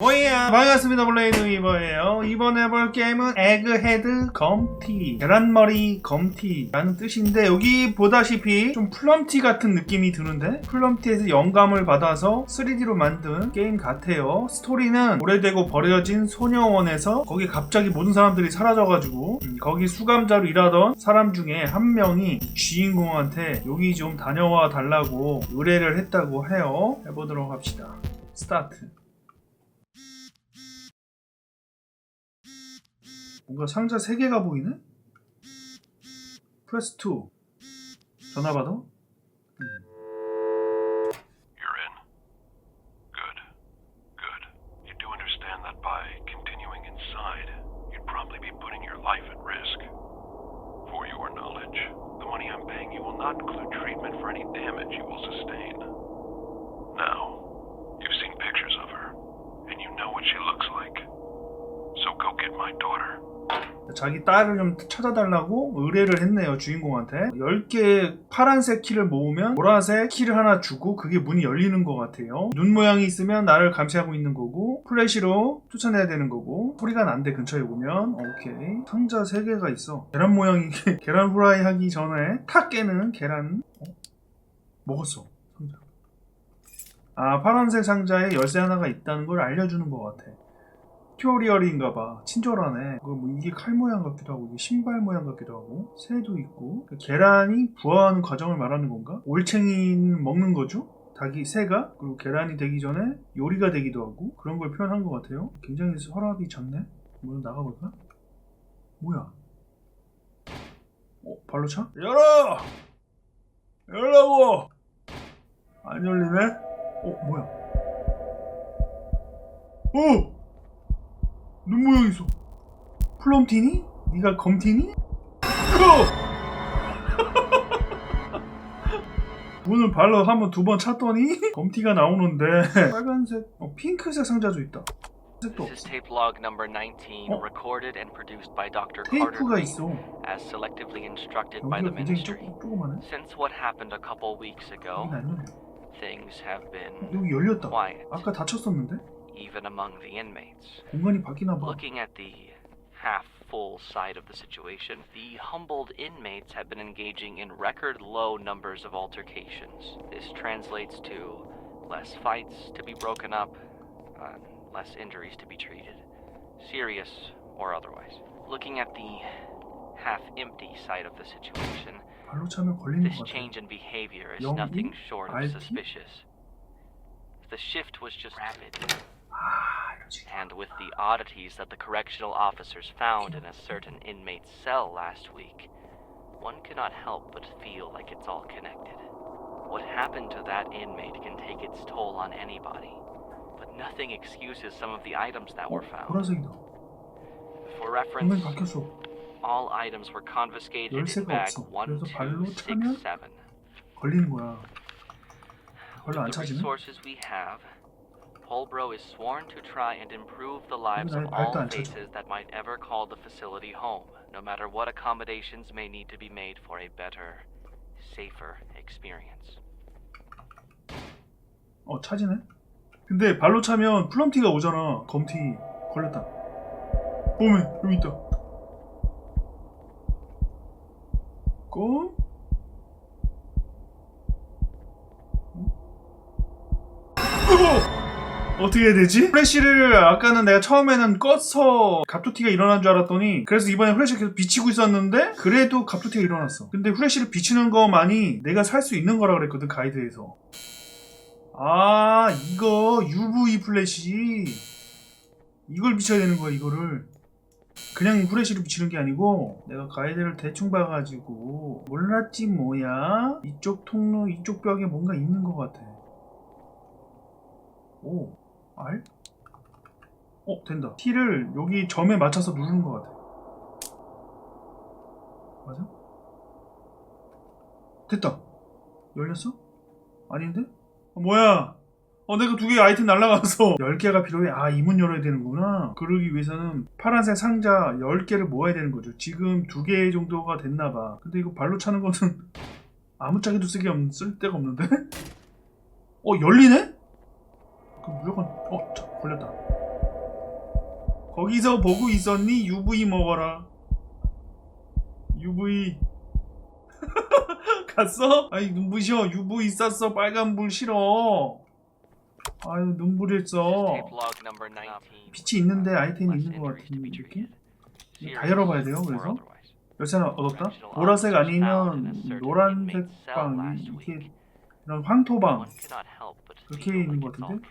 뭐야 반갑습니다 블레이드 위버예요. 이번에 해볼 게임은 에그헤드 검티. 계란머리 검티 라는 뜻인데 여기 보다시피 좀 플럼티 같은 느낌이 드는데 플럼티에서 영감을 받아서 3D로 만든 게임 같아요. 스토리는 오래되고 버려진 소녀원에서 거기 갑자기 모든 사람들이 사라져가지고 음, 거기 수감자로 일하던 사람 중에 한 명이 주인공한테 여기 좀 다녀와 달라고 의뢰를 했다고 해요. 해보도록 합시다. 스타트 뭔가 상자 3개가 보이네? 프레스 2 전화 받아? 자기 딸을 좀 찾아달라고 의뢰를 했네요 주인공한테. 10개 파란색 키를 모으면 보라색 키를 하나 주고 그게 문이 열리는 것 같아요. 눈 모양이 있으면 나를 감시하고 있는 거고 플래시로 쫓아내야 되는 거고 소리가 난데 근처에 오면. 오케이. 상자 3개가 있어. 계란 모양이 계란 후라이 하기 전에 탁 깨는 계란. 어? 먹었어 상자. 아 파란색 상자에 열쇠 하나가 있다는 걸 알려주는 것 같아 튜토리얼인가 봐. 친절하네. 뭐 이게 칼 모양 같기도 하고, 이게 신발 모양 같기도 하고, 새도 있고. 그 계란이 부화하는 과정을 말하는 건가? 올챙이는 먹는 거죠? 닭이, 새가? 그리고 계란이 되기 전에 요리가 되기도 하고, 그런 걸 표현한 것 같아요. 굉장히 서랍이 작네? 한번 나가볼까? 뭐야? 어, 발로 차? 열어! 열라고! 안 열리네? 어, 뭐야? 어! 눈 모양 있어. 플럼티니? 네가 검티니? 문을 발로 한번 두 번 찼더니 검티가 나오는데 빨간색, 어, 핑크색 상자도 있다. 색도 This is 없어. tape log number 19, Oh. recorded and produced by Dr. Carter 테이프가 Green, 있어. as selectively instructed by the 여기가 굉장히 ministry. 조금 조그마네. Since what happened a couple weeks ago, 여기 안 열려. things have 어, been 여기 열렸다. quiet, 아까 닫혔었는데 even among the inmates. Looking at the half full side of the situation, the humbled inmates have been engaging in record low numbers of altercations. This translates to less fights to be broken up, uh, less injuries to be treated, serious or otherwise. Looking at the half empty side of the situation, this change in behavior is nothing short of suspicious. The shift was just rapid 아, 이러지. And with the oddities that the correctional officers found in a certain inmate's cell last week, one cannot help but feel like it's all connected. What happened to that inmate can take its toll on anybody, but nothing excuses some of the items that 어, were found. 보라색이다. For 공간이 reference, 바뀌었어. all items were confiscated in 열쇠가 bag 없어. 그래서 발로 차면 1267. 걸리는 거야. 별로 안 With the 차지네. resources we have, Polbro is sworn to try and improve the lives of all faces that might ever call the facility home, no matter what accommodations may need to be made for a better, safer experience. 어 차지네? 근데 발로 차면 플럼티가 오잖아 검티 걸렸다 보면 여기 있다 껌? 어! 어떻게 해야 되지? 플래시를 아까는 내가 처음에는 껐어 갑투티가 일어난 줄 알았더니 그래서 이번에 플래시를 계속 비치고 있었는데 그래도 갑투티가 일어났어. 근데 플래시를 비치는 것만이 내가 살 수 있는 거라 그랬거든 가이드에서. 아 이거 UV 플래시. 이걸 비춰야 되는 거야 이거를. 그냥 플래시로 비치는 게 아니고 내가 가이드를 대충 봐가지고 몰랐지 뭐야? 이쪽 통로 이쪽 벽에 뭔가 있는 것 같아. 오 알? 어 된다 T를 여기 점에 맞춰서 누르는 것 같아 맞아? 됐다 열렸어? 아닌데? 어, 뭐야? 어, 내가 두 개의 아이템 날라가서 10개가 필요해. 아, 이 문 열어야 되는구나. 그러기 위해서는 파란색 상자 10개를 모아야 되는 거죠. 지금 두 개 정도가 됐나 봐. 근데 이거 발로 차는 거는 아무짝에도 쓰기 없는, 쓸 데가 없는데? 어, 열리네? 거기서 보고 있었니? UV 먹어라. UV. 갔어? 아니 눈부셔. UV 쌌어. 빨간불 싫어. 아유 눈부렸어. Tape log number 19. 빛이 있는데 아이템이 있는 것 injuries to 같은 be 느낌? treated. 이거 다 열어봐야 돼요, 그래서? 열쇠는 얻었다? 보라색 아니면 노란색 방 week. 이런 황토방 feel 있는 것 같은데?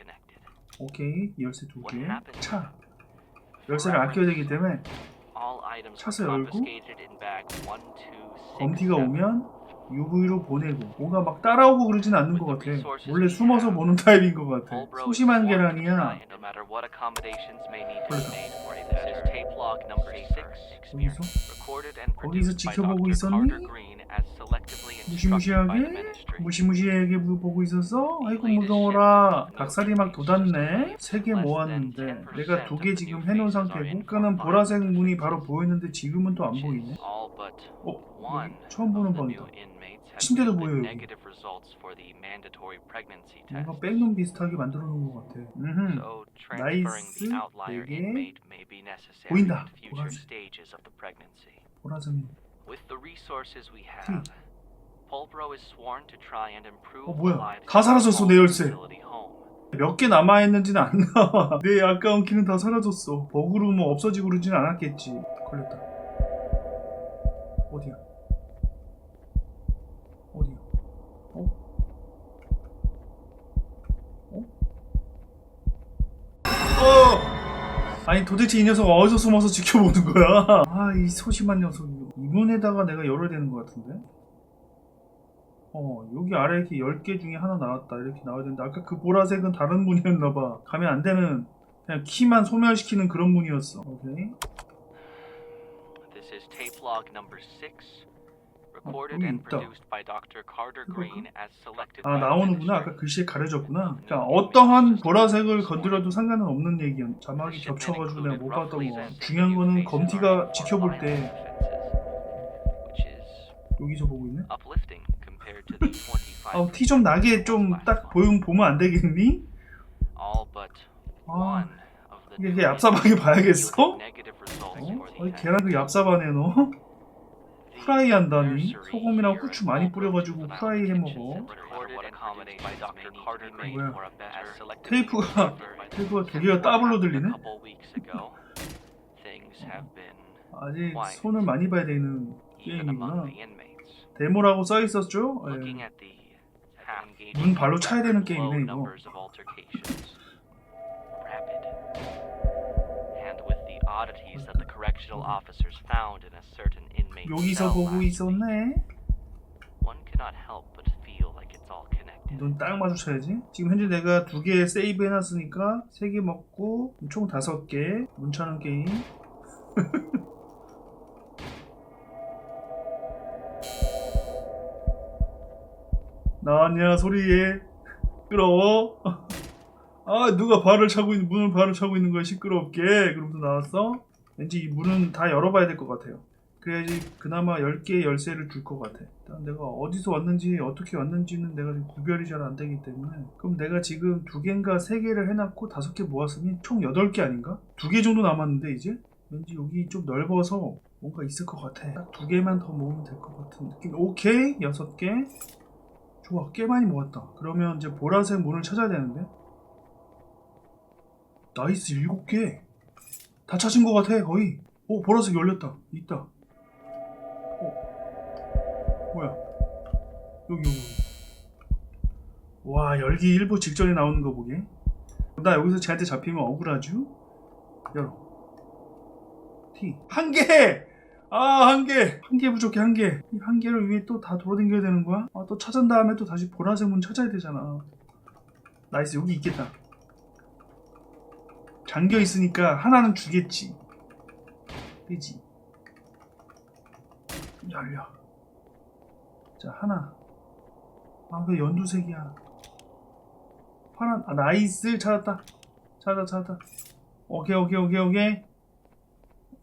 오케이 열쇠 두 개. 차 열쇠를 아껴야 되기 때문에 차서 열고 confiscated in bag 1, 2, 6, 검티가 7. 오면 UV로 보내고 뭔가 막 따라오고 그러진 않는 것 같아. 원래 숨어서 보는 타입인 것 같아. 소심한 계란이야. try No matter what accommodations may need to be 그러니까. made for a visitor's tape log number 6 experience. 거기서 거기서 지켜보고. 있었니? 무시무시하게. 무시무시하게 보고 있었어. 아이고 무서워라. 닭살이 막 돋았네. 세 개 모았는데 내가 두 개 지금 해놓은 상태고 아까는 보라색 문이 바로 보였는데 지금은 또 안 보이네. 어? 처음 보는 방이다. 침대도 yielded 보여, 여기. negative results for the mandatory pregnancy 뭔가. 백룸 비슷하게 만들어 놓은 것 같아. 음흠. 나이스, the outlier 되게 inmate may be necessary 보인다, at future 보라색. 보라색 resources we have, Polbro is sworn to try and improve 어, 뭐야. 다 사라졌어, 내 열쇠. 몇 개 남아있는지는 안 나와. 내 아까운 키는 다 사라졌어. 버그로 뭐 없어지고 그러진 않았겠지. 걸렸다. 어디야? 어디야? 어? 어? 어! 아니 도대체 이 녀석 어디서 숨어서 지켜보는 거야? 아 이 소심한 녀석 이거. 이 문에다가 내가 열어야 되는 것 같은데? 어 여기 아래 이렇게 10개 중에 하나 나왔다. 이렇게 나와야 되는데 아까 그 보라색은 다른 문이었나봐. 가면 안 되는 그냥 키만 소멸시키는 그런 문이었어. 오케이. This is tape log number 6, recorded 여기 and 있다. produced by Dr. Carter Green as selected 아 나오는구나. 아까 글씨에 가려졌구나. 그러니까 어떠한 보라색을 건드려도 상관은 없는 얘기야 자막이 겹쳐가지고 내가 못 봤던 거 중요한 거는 검티가 지켜볼 때 여기서 보고 있네 uplifting compared to the 25. 아, 티좀 나게 좀 딱 보면, 보면 안 되겠니? All but 아, one of the 이게 얍삽하게 inmates 봐야겠어? yielded negative results 어? test. 계란 그 얍삽하네 너 프라이 한다니 소금이랑 후추 많이 뿌려가지고 프라이 해 Detention 먹어 Center recorded and commented by Dr. Carter Green 뭐야? 테이프가 테이프가 두. 개가 따블로 A 들리네 아직 손을 많이 봐야 되는 게임이구나. 데모라고 써 있었죠? 예. 문 발로 차야 되는 게임이네, 이거. 여기서 보고 있었네. 눈 딱 마주쳐야지 지금 현재 내가 두 개 세이브 해놨으니까 세 개 먹고 총 다섯 개 문 차는 게임 나왔냐 소리에 시끄러워 아 누가 발을 차고 있는 문을 발을 차고 있는 거야 시끄럽게 그러면서 나왔어 왠지 이 문은 다 열어봐야 될 것 같아요 그래야지 그나마 10개의 열쇠를 줄 것 같아. 일단 내가 어디서 왔는지 어떻게 왔는지는 내가 지금 구별이 잘 안 되기 때문에 그럼 내가 지금 두 개인가 세 개를 해놨고 다섯 개 모았으니 총 여덟 개 아닌가? 두 개 정도 남았는데 이제 왠지 여기 좀 넓어서 뭔가 있을 것 같아. 딱 두 개만 더 모으면 될 것 같은 느낌. 오케이 여섯 개. 좋아 꽤 많이 모았다. 그러면 이제 보라색 문을 찾아야 되는데 나이스 일곱 개. 다 찾은 것 같아 거의. 오 보라색 열렸다. 있다. 뭐야? 여기 여기. 와 열기 일부 직전에 나오는 거 보게. 나 여기서 쟤한테 잡히면 억울하죠? 열어. T 한 개. 아 한 개. 한 개 부족해 한 개. 이 한 개를 위해 또 다 돌아다녀야 되는 거야? 아 또 찾은 다음에 또 다시 보라색 문 찾아야 되잖아. 나이스 여기 있겠다. 잠겨 있으니까 하나는 주겠지. 그지? 열려. 자 하나 아 왜 연두색이야 파란 아 나이스 찾았다 찾았다 찾았다 오케이 오케이 오케이 오케이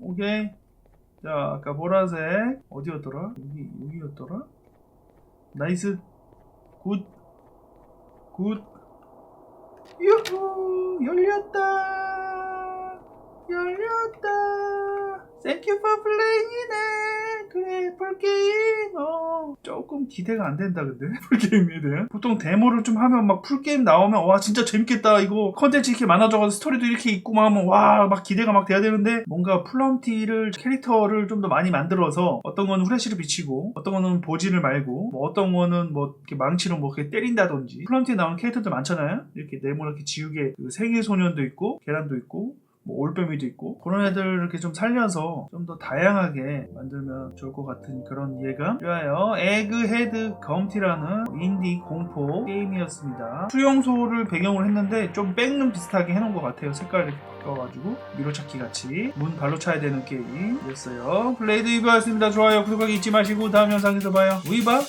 오케이 자 아까 보라색 어디였더라? 여기 여기였더라? 나이스. 굿 굿. 유후! 열렸다! 열렸다! Thank you for playing it. 그래, 풀게임. 어. 조금 기대가 안 된다, 근데. 풀게임에 대한. 보통 데모를 좀 하면 막 풀게임 나오면, 와, 진짜 재밌겠다. 이거 컨텐츠 이렇게 많아져가지고 스토리도 이렇게 있고 하면, 와, 막 기대가 막 돼야 되는데, 뭔가 플럼티를, 캐릭터를 좀 더 많이 만들어서, 어떤 거는 후레쉬를 비치고, 어떤 거는 보지를 말고, 뭐 어떤 거는 뭐, 이렇게 망치로 뭐 이렇게 때린다든지. 플럼티에 나오는 캐릭터들 많잖아요? 이렇게 네모 이렇게 지우개, 그 생일 소년도 있고, 계란도 있고, 뭐 올빼미도 있고 그런 애들 이렇게 좀 살려서 좀 더 다양하게 만들면 좋을 것 같은 그런 예감. 좋아요. 에그헤드 검티라는 인디 공포 게임이었습니다. 수용소를 배경으로 했는데 좀 백룸 비슷하게 해놓은 것 같아요. 색깔이 바뀌어가지고 미로찾기 같이 문 발로 차야 되는 게임이었어요. 플레이드 이브였습니다. 좋아요. 구독하기 잊지 마시고 다음 영상에서 봐요. 위바